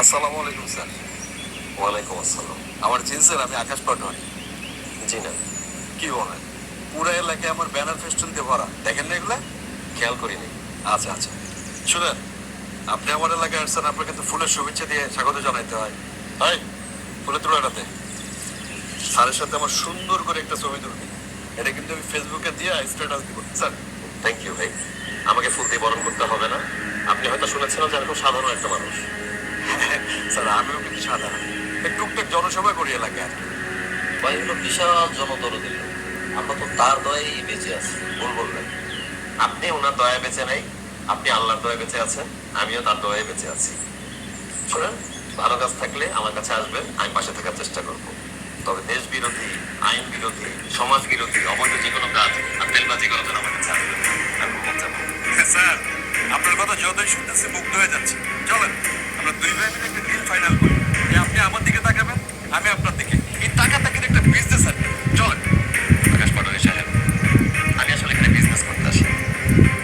আসসালামু আলাইকুম, স্যার। ওয়ালাইকুম আসসালাম। আমার জিন স্যার আমি আকাশ পাটোয়ারি। জি না। কি বলেন? পুরো এলাকায় আমার ব্যানার ফেস্টুন দিয়ে ভরা। দেখেন না এগুলা? খেয়াল করিনি। আচ্ছা আচ্ছা। শুনেন, আপনি আমার এলাকায় আসছেন আপনার কিন্তু ফুলের শুভেচ্ছা দিয়ে স্বাগত জানাইতে হয়। হয় ফুলের তুলাটাতে। স্যারের সাথে আমার সুন্দর করে একটা ছবি তুলবি এটা কিন্তু আমি ফেসবুকে দিয়ে স্ট্যাটাস দিব। স্যার থ্যাংক ইউ ভাই। আমাকে ফুল দিয়ে বরণ করতে হবে না। আপনি হয়তো শুনেছিলেন যে এরকম সাধারণ একটা মানুষ। স্যার আমিও কিন্তু সাধারণ। এই টুকটাক জনসভা করি এলাকায় আর কি। হলো বিশাল জনদরদি। লোক। আমরা তো তার দয়াই বেঁচে আছি ভুল বললেন আপনি ওনার দয়া বেঁচে নাই আপনি আল্লাহর দয়া বেঁচে আছেন আমিও তার দয়ায় বেঁচে আছি। শোনেন ভালো কাজ থাকলে আমার কাছে আসবেন আমি পাশে থাকার চেষ্টা করব। তবে দেশ বিরোধী আইন বিরোধী সমাজ বিরোধী অবৈধ যে কোনো কাজ আর তেলবাজি করার জন্য আমার কাছে আসবেন। আমি স্যার আপনার কথা যতই শুনতেছি মুগ্ধ হয়ে যাচ্ছে। চলেন। আমরা দুই ভাই মিলে একটা ডিল ফাইনাল করি এই আপনি আমার দিকে তাকাবেন, আমি আপনার দিকে। এই টাকা তাকিয়ে একটা বিজনেস কি। চলেন আকাশ পাটোয়ারি সাহেব, আমি আসলে এখানে বিজনেস করতে আসি।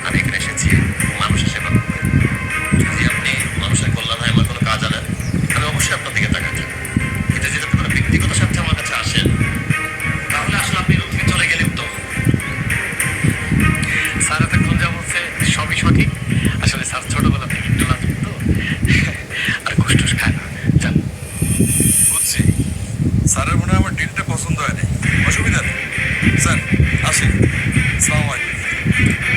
আমি এখানে এসেছি মানুষের সেবা করতে। যদি আপনি মানুষের কল্যাণে আমার কোনো কাজ আনেন আমি অবশ্যই আপনার দিকে তাকাচ্ছি কোনো ব্যক্তিগত আমার কাছে তাহলে আসলে আপনি চলে গেলে উত্তম। স্যার এতক্ষণ যা বলছে, সবই সঠিক আসলে স্যার ছোটবেলা থেকে একটু লাজুক তো আর কুসটুস খায় না জান বুঝছি। স্যারের মনে আমার ডিলটা পছন্দ হয় অসুবিধা নেই। স্যার আসি সালাম আলাইকুম।